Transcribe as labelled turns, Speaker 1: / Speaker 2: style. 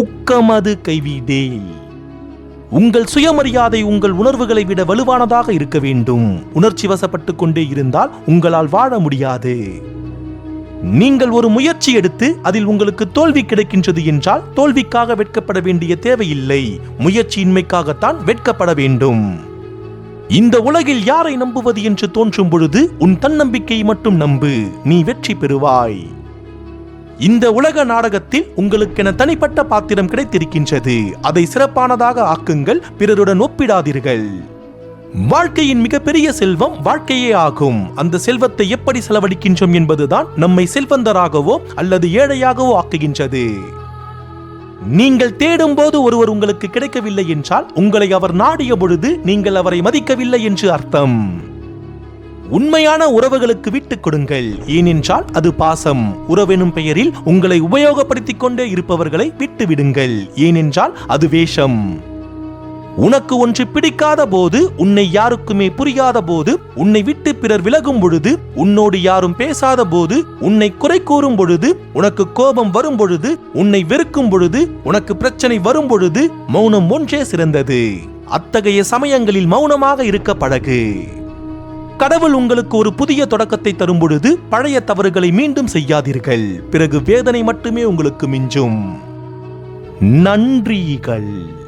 Speaker 1: ஊக்கமது கைவிடே உங்கள் சுயமரியாதை உங்கள் உணர்வுகளை விட வலுவானதாக இருக்க வேண்டும். உணர்ச்சி வசப்பட்டு கொண்டே இருந்தால் உங்களால் வாழ முடியாது. நீங்கள் ஒரு முயற்சி எடுத்து அதில் உங்களுக்கு தோல்வி கிடைக்கின்றது என்றால் தோல்விக்காக வெட்கப்பட வேண்டிய தேவையில்லை. முயற்சியின்மைக்காகத்தான் வெட்கப்பட வேண்டும். இந்த உலகில் யாரை நம்புவது என்று தோன்றும் பொழுது உன் தன்னம்பிக்கையை மட்டும் நம்பு. நீ வெற்றி பெறுவாய். இந்த உலக நாடகத்தில் உங்களுக்கென தனிப்பட்ட பாத்திரம் கிடைத்திருக்கின்றது. அதை சிறப்பானதாக ஆக்குங்கள் பிறருடன் ஒப்பிடாதீர்கள். வாழ்க்கையின் மிகப்பெரிய செல்வம் வாழ்க்கையே ஆகும். அந்த செல்வத்தை எப்படி செலவழிக்கின்றோம் என்பதுதான் நம்மை செல்வந்தராகவோ அல்லது ஏழையாகவோ ஆக்குகின்றது. நீங்கள் தேடும் போது ஒருவர் உங்களுக்கு கிடைக்கவில்லை என்றால் உங்களை அவர் நாடிய பொழுது நீங்கள் அவரை மதிக்கவில்லை என்று அர்த்தம். உண்மையான உறவுகளுக்கு விட்டுக் கொடுங்கள். ஏனென்றால் அது பாசம். உறவெனும் பெயரில் உங்களை உபயோகப்படுத்திக் கொண்டே இருப்பவர்களை விட்டுவிடுங்கள். ஏனென்றால் அது வேஷம். உனக்கு ஒன்று பிடிக்காத போது உன்னை யாருக்குமே புரியாத போது உன்னை விட்டு பிறர் விலகும் பொழுது உன்னோடு யாரும் பேசாத போது உன்னை குறை கூறும் பொழுது உனக்கு கோபம் வரும் பொழுது உன்னை வெறுக்கும் பொழுது உனக்கு பிரச்சனை வரும் பொழுது மௌனம் ஒன்றே சிறந்தது. அத்தகைய சமயங்களில் மௌனமாக இருக்க பழகு. கடவுள் உங்களுக்கு ஒரு புதிய தொடக்கத்தை தரும் பொழுது பழைய தவறுகளை மீண்டும் செய்யாதீர்கள். பிறகு வேதனை மட்டுமே உங்களுக்கு மிஞ்சும். நன்றிகள்.